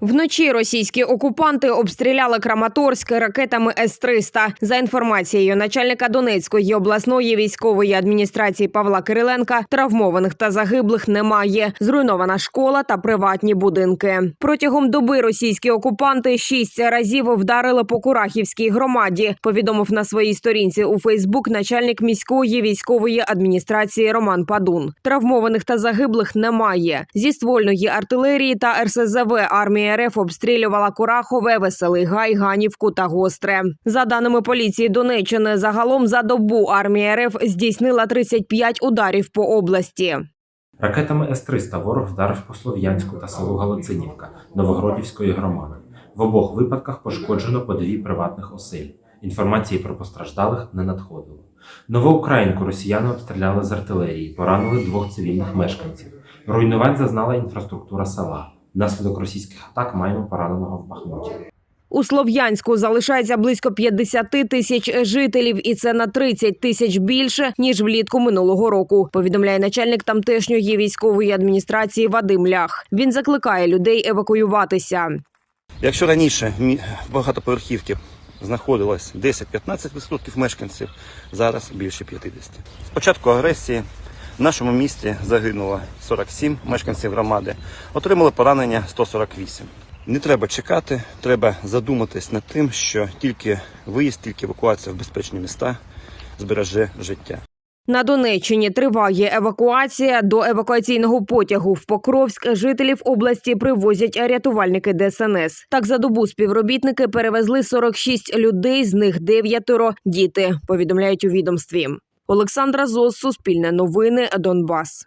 Вночі російські окупанти обстріляли Краматорськ ракетами С-300. За інформацією начальника Донецької обласної військової адміністрації Павла Кириленка, травмованих та загиблих немає. Зруйнована школа та приватні будинки. Протягом доби російські окупанти шість разів вдарили по Курахівській громаді. Повідомив на своїй сторінці у Фейсбук начальник міської військової адміністрації Роман Падун. Травмованих та загиблих немає. Зі ствольної артилерії та РСЗВ армія РФ обстрілювала Курахове, Веселий Гай, Ганівку та Гостре. За даними поліції Донеччини, загалом за добу армія РФ здійснила 35 ударів по області. Ракетами С-300 ворог вдарив по Слов'янську та селу Галицинівка Новогродівської громади. В обох випадках пошкоджено по дві приватних оселі. Інформації про постраждалих не надходило. Новоукраїнку росіяни обстріляли з артилерії, поранили двох цивільних мешканців. Руйнувань зазнала інфраструктура села. Внаслідок російських атак маємо пораненого в Бахмуті. У Слов'янську залишається близько 50 тисяч жителів, і це на 30 тисяч більше ніж влітку минулого року. Повідомляє начальник тамтешньої військової адміністрації Вадим Лях. Він закликає людей евакуюватися. Якщо раніше в багатоповерхівки знаходилось 10-15% мешканців, зараз більше 50%. З початку агресії в нашому місті загинуло 47 мешканців громади, отримали поранення 148. Не треба чекати, треба задуматись над тим, що тільки виїзд, тільки евакуація в безпечні міста збереже життя. На Донеччині триває евакуація. До евакуаційного потягу в Покровськ жителів області привозять рятувальники ДСНС. Так за добу співробітники перевезли 46 людей, з них дев'ятеро діти. Повідомляють у відомстві. Олександра Зос, Суспільне новини, Донбас.